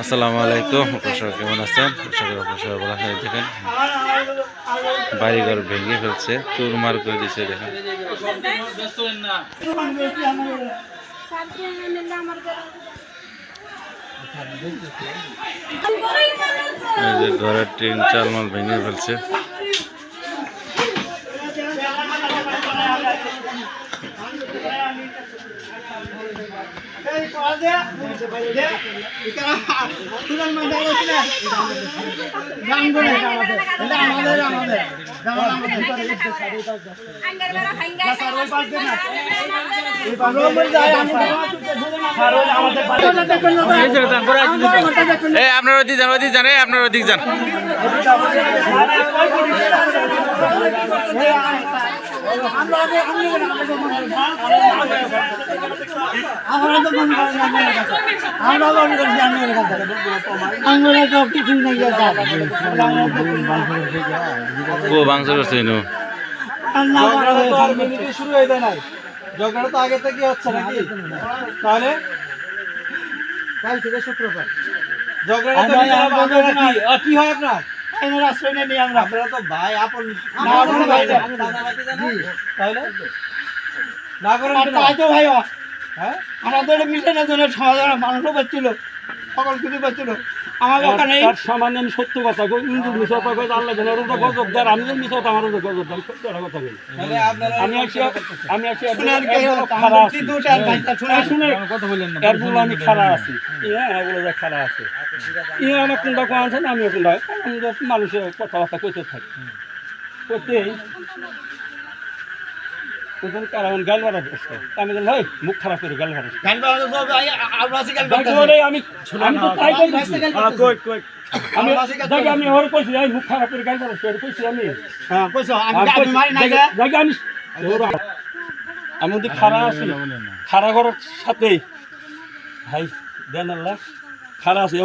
আসসালামু আলাইকুম আপনারা কেমন আছেন? আশা করি আছেন, এই দেখেন, বাড়িঘর ভেঙে ফেলছে চুরমার করে দিচ্ছে দেখেন। ঘরের টিন, চালমাল ভেঙে ফেলছে। আপনার ওদিক যান ওদিক এই আপনার ওদিক যান। ও বাংশ করছে শুরু হয়ে যায় নাই ঝগড়া তো আগে থেকে হচ্ছে নাকি তাহলে কাল থেকে শুক্রবার ঝগড়া কি হয় আপনার? আশ্রয় নিয়ে আমরা। আপনারা তো ভাই আপন না, না ভাই, না। তাহলে? না করেন? তাই তো ভাই হ্যাঁ? আমাদের মিশনের জন্য সমাধান মানুষও বাঁচছিল সকল কিছু পাচ্ছিল আমার ওখানে তার সামান্য আমি সত্য কথা কই ইন্দুর মিশা কথা কই আল্লাহ জানে ওটা গজব দেয় আমি যদি মিশা আমার ওটা গজব দেয় সত্য একটা কথা কই। তাহলে আপনারা আমি আসি আমি আসি শুনেন কে খারাপ আছি শুনে কথা বললেন না এর বলে আমি খারাপ আছি। ইয়া বলে যে খারাপ আছে। ইয়া আমার কোনটা কোন আছে না আমি কোনটা আমি মানুষের কথাবার্তা কইতে থাকি। কইতেই তখন কারণ গাল মারা আমি বললাম ভাই মুখ খারাপ করে গাল তো ভাই আমরা আমি আমি তো তাই কই আমি দেখি আমি ওর কইছি আমি মুখ খারাপ করে গাল ওর কইছি আমি। হ্যাঁ কইছো আমি আমি আমি মারি দেখি- আমি আমি যদি আছি খারা ঘরের সাথে ভাই দেন আল্লাহ খারা আছে